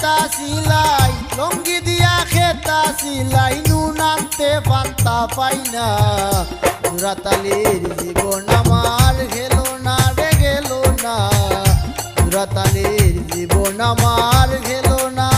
খেতা সিলাই, লঙ্গি দিয়া খেতা সিলাই, নুন আনতে পান্তা পাই না। জুরাতালির জীবন আমার গেল না রে, গেল না। জুরাতালির জীবন আমার গেল না।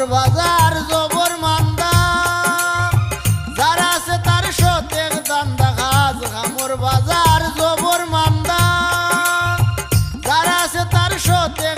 জবর বাজার জবর মান্দা। যারা তার সতে দান্দা কাজ বাজার জবর মান্দা। যারা তার সতে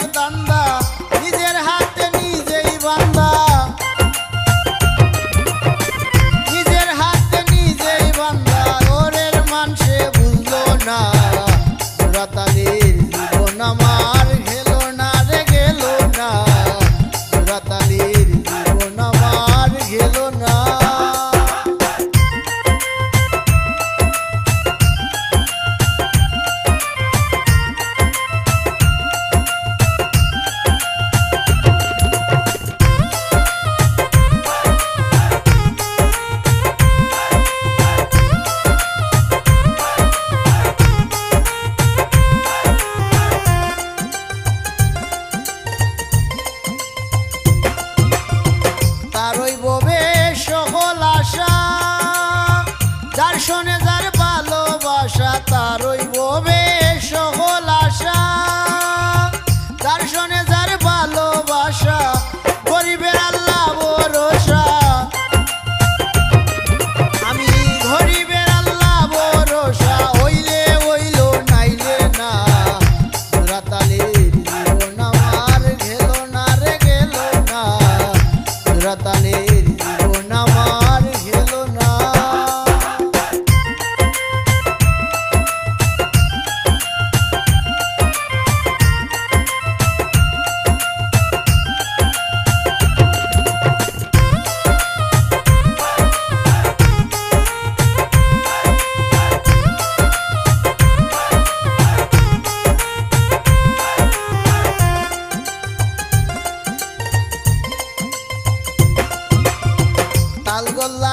গোল্লা